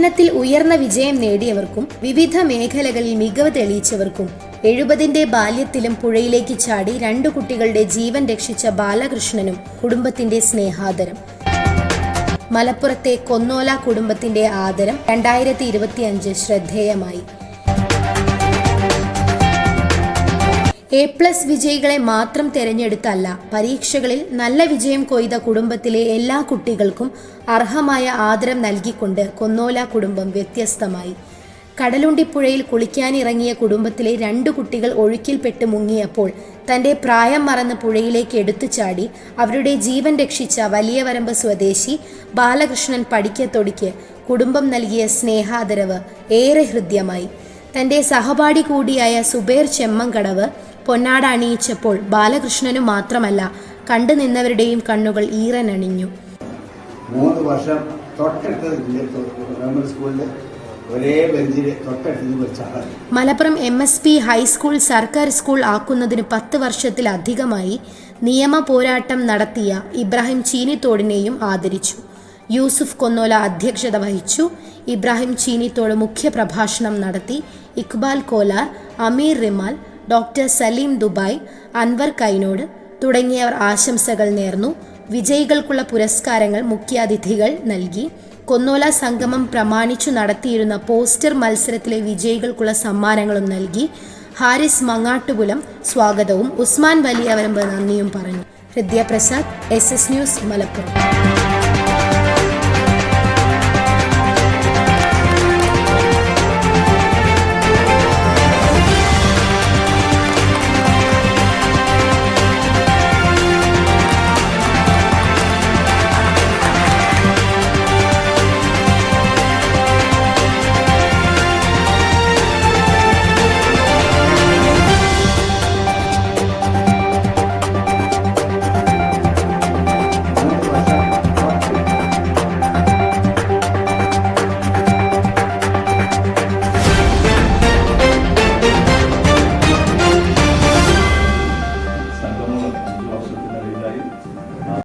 പഠനത്തിൽ ഉയർന്ന വിജയം നേടിയവർക്കും വിവിധ മേഖലകളിൽ മികവ് തെളിയിച്ചവർക്കും എഴുപതിന്റെ ബാല്യത്തിലും പുഴയിലേക്ക് ചാടി രണ്ടു കുട്ടികളുടെ ജീവൻ രക്ഷിച്ച ബാലകൃഷ്ണനും കുടുംബത്തിന്റെ സ്നേഹാദരം. മലപ്പുറത്തെ കൊന്നോല കുടുംബത്തിന്റെ ആദരം രണ്ടായിരത്തി ഇരുപത്തിയഞ്ച് ശ്രദ്ധേയമായി. എ പ്ലസ് വിജയികളെ മാത്രം തിരഞ്ഞെടുത്തല്ല പരീക്ഷകളിൽ നല്ല വിജയം കൊയ്ത കുടുംബത്തിലെ എല്ലാ കുട്ടികൾക്കും അർഹമായ ആദരം നൽകിക്കൊണ്ട് കൊന്നോല കുടുംബം വ്യത്യസ്തമായി. കടലുണ്ടിപ്പുഴയിൽ കുളിക്കാനിറങ്ങിയ കുടുംബത്തിലെ രണ്ടു കുട്ടികൾ ഒഴുക്കിൽപ്പെട്ട് മുങ്ങിയപ്പോൾ തന്റെ പ്രായം മറന്ന് പുഴയിലേക്ക് എടുത്തു ചാടി അവരുടെ ജീവൻ രക്ഷിച്ച വലിയവരമ്പ് സ്വദേശി ബാലകൃഷ്ണൻ പടിക്കത്തൊടിക്ക് കുടുംബം നൽകിയ സ്നേഹാദരവ് ഏറെ ഹൃദ്യമായി. തന്റെ സഹപാഠി കൂടിയായ സുബേർ ചെമ്മങ്കടവ് പൊന്നാട അണിയിച്ചപ്പോൾ ബാലകൃഷ്ണനു മാത്രമല്ല കണ്ടു നിന്നവരുടെയും കണ്ണുകൾ ഈറനണിഞ്ഞു മൂന്ന് വർഷം തൊട്ടടുത്ത് ഗവൺമെന്റ് സ്കൂളിൽ ഒരേ ബെഞ്ചിൽ തൊട്ടടുത്ത് Malappuram M S P high school സർക്കാർ സ്കൂൾ ആക്കുന്നതിന് പത്ത് വർഷത്തിലധികമായി നിയമ പോരാട്ടം നടത്തിയ ഇബ്രാഹിം ചീനിത്തോടിനെയും ആദരിച്ചു. യൂസുഫ് കൊന്നോല അധ്യക്ഷത വഹിച്ചു. ഇബ്രാഹിം ചീനിത്തോട് മുഖ്യ പ്രഭാഷണം നടത്തി ഇക്ബാൽ കോലാർ അമീർ റിമാൽ ഡോക്ടർ സലീം ദുബായ് അൻവർ കൈനോട് തുടങ്ങിയവർ ആശംസകൾ നേർന്നു. വിജയികൾക്കുള്ള പുരസ്കാരങ്ങൾ മുഖ്യാതിഥികൾ നൽകി. കൊന്നോല സംഗമം പ്രമാണിച്ചു നടത്തിയിരുന്ന പോസ്റ്റർ മത്സരത്തിലെ വിജയികൾക്കുള്ള സമ്മാനങ്ങളും നൽകി. ഹാരിസ് മങ്ങാട്ടുപുലം സ്വാഗതവും ഉസ്മാൻ വലിയവരമ്പ് നന്ദിയും പറഞ്ഞു. Hridaya Prasad S S news Malappuram.